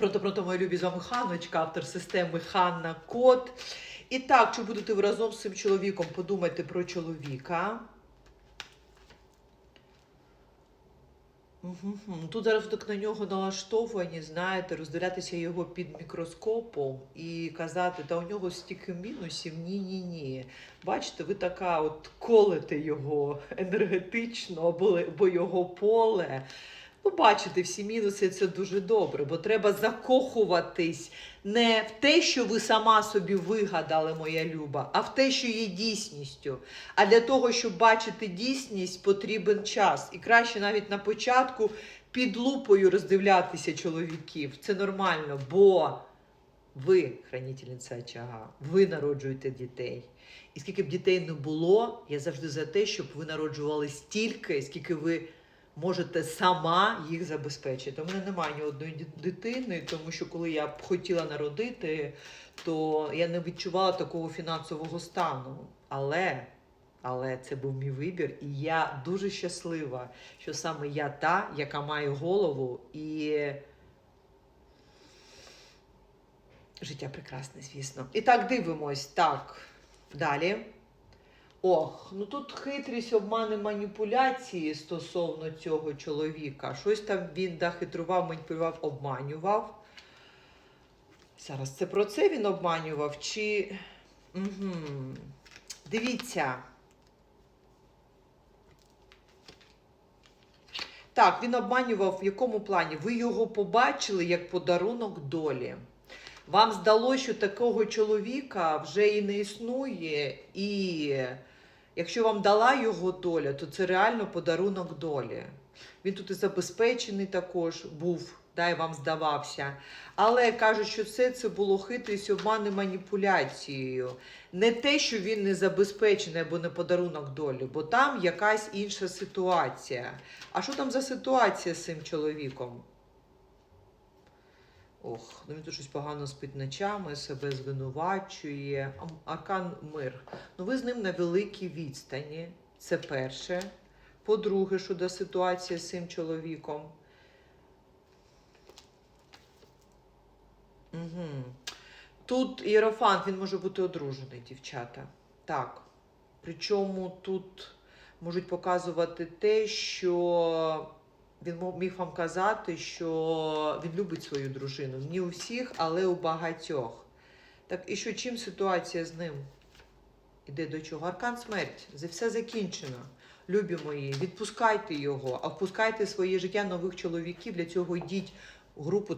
Прото, прото, мої любі, з вами Ханочка, автор системи Ханна Код. І так, чи будете ви разом з цим чоловіком? Подумайте про чоловіка. Тут зараз так на нього налаштовані, знаєте, роздивлятися його під мікроскопом і казати, та у нього стільки мінусів, ні-ні-ні. Бачите, ви така от колите його енергетично, бо, бо його поле. Ну, бачите, всі мінуси це дуже добре, бо треба закохуватись не в те, що ви сама собі вигадали, моя люба, а в те, що є дійсністю. А для того, щоб бачити дійсність, потрібен час. І краще навіть на початку під лупою роздивлятися чоловіків. Це нормально, бо ви хранительниця очага, ви народжуєте дітей. І скільки б дітей не було, я завжди за те, щоб ви народжували стільки, скільки ви можете сама їх забезпечити. У мене немає ні одної дитини, тому що коли я б хотіла народити, то я не відчувала такого фінансового стану. Але, але це був мій вибір, і я дуже щаслива, що саме я та, яка має голову і. Життя прекрасне, звісно. І так дивимось. Так, далі. Ох, ну тут хитрість, обмани, маніпуляції стосовно цього чоловіка. Щось там він да, хитрував, маніпулював, обманював. Зараз це про це він обманював? Чи. Угу. Дивіться. Так, він обманював в якому плані? Ви його побачили як подарунок долі. Вам здалося, що такого чоловіка вже і не існує, і якщо вам дала його доля, то це реально подарунок долі. Він тут і забезпечений також був, да, і вам здавався. Але кажуть, що все це було хитрість, обман і маніпуляцією. Не те, що він не забезпечений або не подарунок долі, бо там якась інша ситуація. А що там за ситуація з цим чоловіком? Ох, ну він тут щось погано спить ночами, себе звинувачує. Аркан мир. Ну ви з ним на великій відстані. Це перше. По-друге, що до ситуації з цим чоловіком. Угу. Тут іерофант, він може бути одружений, дівчата. Так. Причому тут можуть показувати те, що він міг вам казати, що він любить свою дружину. Не у всіх, але у багатьох. Так і що чим ситуація з ним? Іде до чого? Аркан смерть. Все закінчено. Любі мої, відпускайте його, а впускайте в своє життя нових чоловіків. Для цього йдіть у групу